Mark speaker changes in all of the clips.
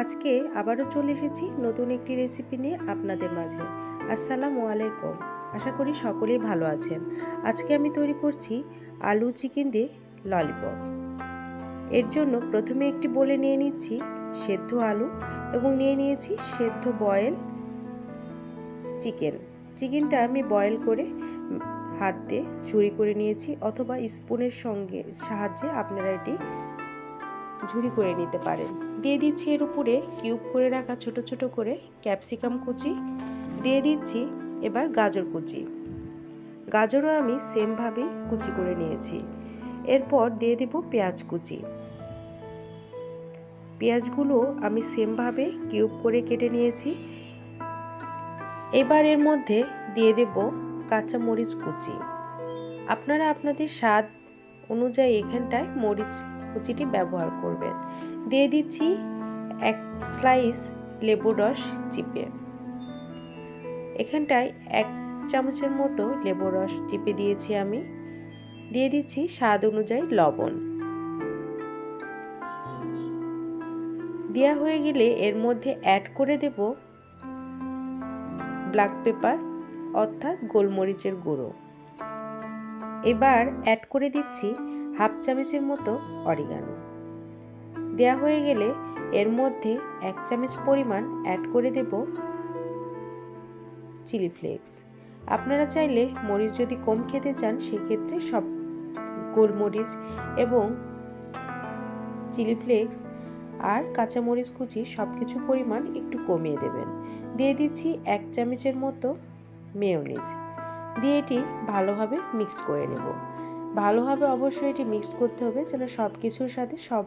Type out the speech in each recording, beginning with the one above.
Speaker 1: আজকে আবারও চলে এসেছি নতুন একটি রেসিপি নিয়ে আপনাদের মাঝে। আসসালামু আলাইকুম। আশা করি সকলেই ভালো আছেন। আজকে আমি তৈরি করছি আলু চিকেন দিয়ে ললিপপ এর জন্য প্রথমে একটি বলে নিয়ে নিচ্ছি সেদ্ধ আলু এবং নিয়ে নিয়েছি সেদ্ধ বয়েল চিকেন চিকেনটা আমি বয়েল করে হাত দিয়ে ঝুড়ি করে নিয়েছি অথবা স্পুনের সঙ্গে সাহায্যে আপনারা এটি ঝুড়ি করে নিতে পারেন। দিয়ে দিচ্ছি এর উপরে কিউব করে রাখা ছোট ছোট করে ক্যাপসিকাম কুচি। দিয়ে দিচ্ছি এবার গাজর কুচি। গাজরও আমি সেমভাবে কুচি করে নিয়েছি। এরপর দিয়ে দেব পেঁয়াজ কুচি। পেঁয়াজগুলো আমি সেমভাবে কিউব করে কেটে নিয়েছি। এবার এর মধ্যে দিয়ে দেব কাঁচা মরিচ কুচি। আপনারা আপনাদের স্বাদ অনুযায়ী এখানটায় মরিচ কুচিটি ব্যবহার করবেন। দিয়ে দিচ্ছি এক স্লাইস লেবু রস চিপে। এখানটায় এক চামচের মতো লেবু রস চিপে দিয়েছি আমি। দিয়ে দিচ্ছি স্বাদ অনুযায়ী লবণ। দেওয়া হয়ে গেলে এর মধ্যে অ্যাড করে দেব ব্ল্যাক পেপার অর্থাৎ গোলমরিচের গুঁড়ো। এবার অ্যাড করে দিচ্ছি হাফ চামচের মতো অরিগানো দেয়া হয়ে গেলে এর মধ্যে এক চামচ পরিমাণ অ্যাড করে দেব চিলি ফ্লেক্স আপনারা চাইলে মরিচ যদি কম খেতে চান, সেক্ষেত্রে সব গোলমরিচ এবং চিলি ফ্লেক্স আর কাঁচামরিচ কুচি সব কিছু পরিমাণ একটু কমিয়ে দেবেন। দিয়ে দিচ্ছি এক চামচের মতো মেয়োনিজ দিয়ে এটি ভালোভাবে মিক্সড করে নেব। ভালোভাবে অবশ্যই এটি মিক্সড করতে হবে যেন সব কিছুর সাথে সব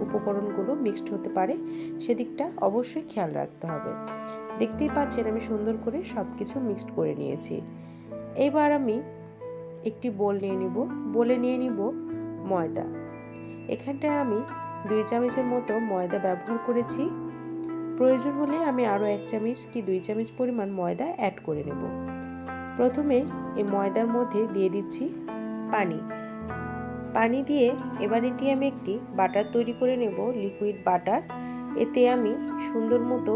Speaker 1: উপকরণগুলো মিক্সড হতে পারে, সেদিকটা অবশ্যই খেয়াল রাখতে হবে। দেখতেই পাচ্ছেন আমি সুন্দর করে সব কিছু মিক্সড করে নিয়েছি। এইবার আমি একটি বোল নিয়ে নিব। বলে নিয়ে নিব ময়দা। এখানটায় আমি দুই চামচের মতো ময়দা ব্যবহার করেছি। প্রয়োজন হলে আমি আরও এক চামচ কি দুই চামচ পরিমাণ ময়দা অ্যাড করে নেব। প্রথমে এই ময়দার মধ্যে দিয়ে দিচ্ছি পানি। পানি দিয়ে এবার এটি আমি একটি বাটার তৈরি করে নেব লিকুইড বাটার। এতে আমি সুন্দর মতো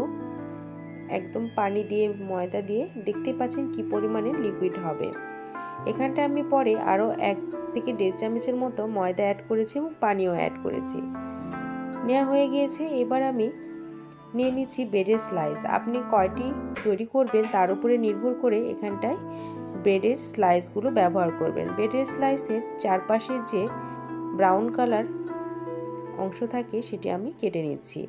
Speaker 1: একদম পানি দিয়ে, ময়দা দিয়ে দেখতে পাচ্ছেন কি পরিমাণে লিকুইড হবে। এখানটা আমি পরে আরও এক থেকে দেড় চামচের মতো ময়দা অ্যাড করেছি এবং পানিও অ্যাড করেছি। নেওয়া হয়ে গিয়েছে, এবার আমি নিয়ে নিচ্ছি ব্রেডের স্লাইস আপনি কয়টি তৈরি করবেন তার উপরে নির্ভর করে এখানটায় ব্রেডের স্লাইসগুলো ব্যবহার করবেন। ব্রেডের স্লাইসের চারপাশের যে ব্রাউন কালার অংশ থাকে সেটি আমি কেটে নিচ্ছি।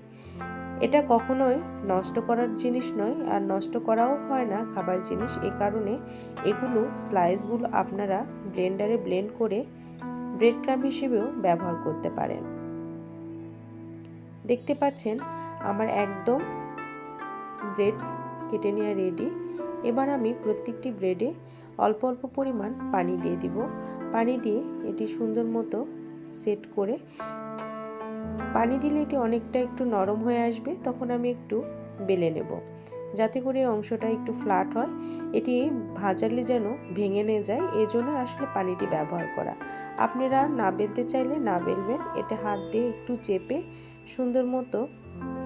Speaker 1: এটা কখনোই নষ্ট করার জিনিস নয় আর নষ্ট করাও হয় না খাবার জিনিস। এ কারণে এগুলো স্লাইসগুলো আপনারা ব্লেন্ডারে ব্লেন্ড করে ব্রেড ক্রাম হিসেবেও ব্যবহার করতে পারেন। দেখতে পাচ্ছেন আমার একদম ব্রেড কেটে নেওয়া রেডি। এবার আমি প্রত্যেকটি ব্রেডে অল্প অল্প পরিমাণ পানি দিয়ে দিব। পানি দিয়ে এটি সুন্দর মতো সেট করে পানি দিলে এটি অনেকটা একটু নরম হয়ে আসবে, তখন আমি একটু বেলে নেব। যাতে করে অংশটা একটু ফ্ল্যাট হয়। এটি ভাজালে যেন ভেঙে নিয়ে যায় এই জন্য আসলে পানিটি ব্যবহার করা। আপনারা না বেলতে চাইলে না বেলবেন এটা হাত দিয়ে একটু চেপে সুন্দর মতো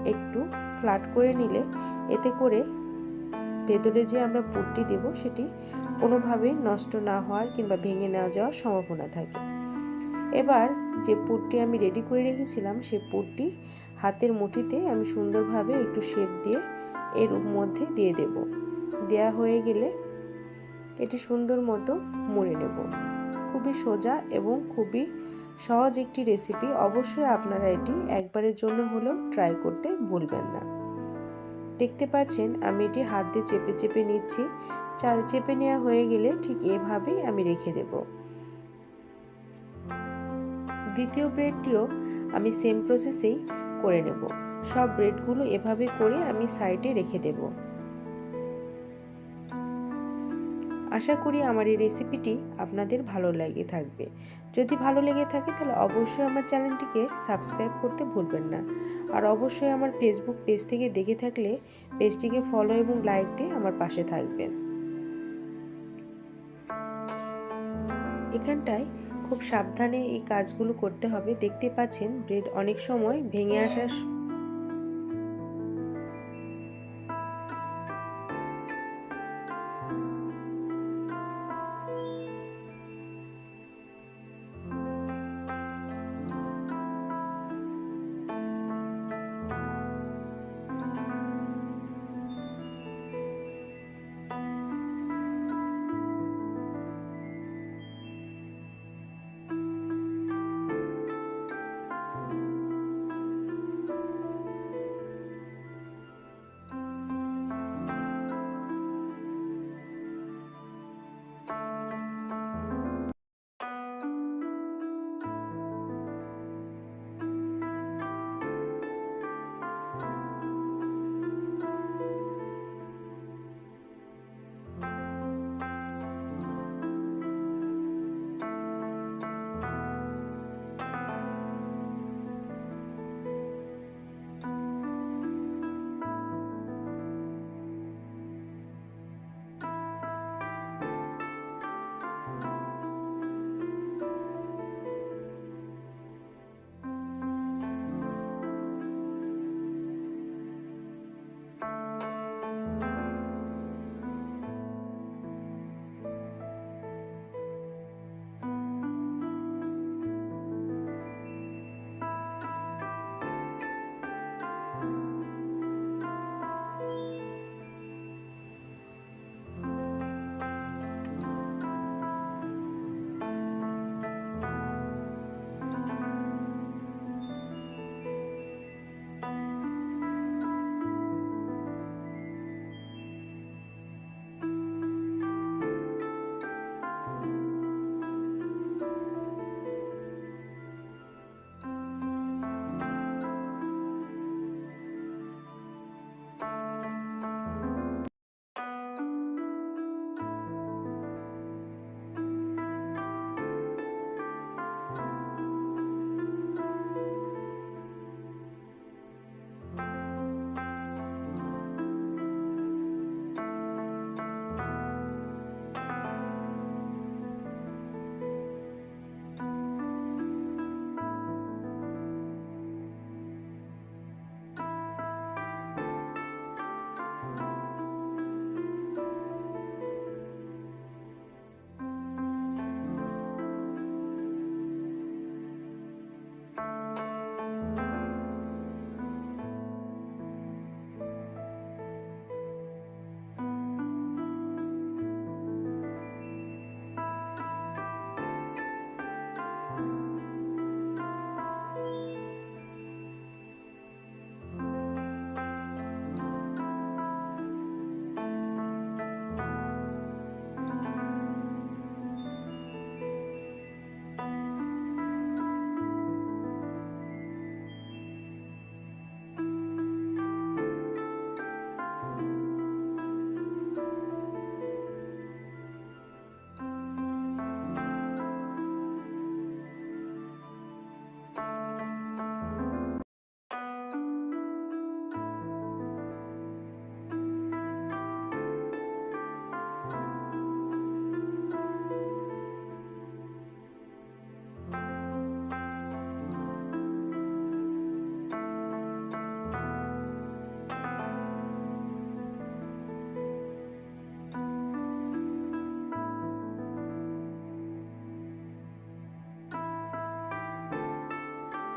Speaker 1: একটু ফ্ল্যাট করে নিলে, এতে করে ভেতরে যে আমরা পুরটি দেব, সেটি কোনোভাবেই নষ্ট না হওয়ার কিংবা ভেঙে না যাওয়ার সম্ভাবনা থাকে। এবার যে পুরটি আমি রেডি করে রেখেছিলাম, সেই পুরটি হাতের মুঠিতে আমি সুন্দরভাবে একটু শেপ দিয়ে এর মধ্যে দিয়ে দেব। দেয়া হয়ে গেলে এটি সুন্দর মতো মুড়ে নেব। খুবই সোজা এবং খুবই সহজ একটি রেসিপি অবশ্যই আপনারা এটি একবারের জন্য হলেও ট্রাই করতে ভুলবেন না। দেখতে পাচ্ছেন, আমি এটি হাত দিয়ে চেপে চেপে নিচ্ছি। চার চেপে নেওয়া হয়ে গেলে ঠিক এভাবেই আমি রেখে দেব। দ্বিতীয় ব্রেডটিও আমি সেম প্রসেসেই করে নেব। সব ব্রেডগুলো এভাবে করে আমি সাইডে রেখে দেব। আশা করি আমার এই রেসিপিটি আপনাদের ভালো লেগে থাকবে। যদি ভালো লেগে থাকে তাহলে অবশ্যই আমার চ্যানেলটিকে সাবস্ক্রাইব করতে ভুলবেন না। আর অবশ্যই আমার ফেসবুক পেজ থেকে দেখে থাকলে পেজটিকে ফলো এবং লাইক দিয়ে আমার পাশে থাকবেন। এখানটায় খুব সাবধানে এই কাজগুলো করতে হবে। দেখতে পাচ্ছেন ব্রেড অনেক সময় ভেঙে আসার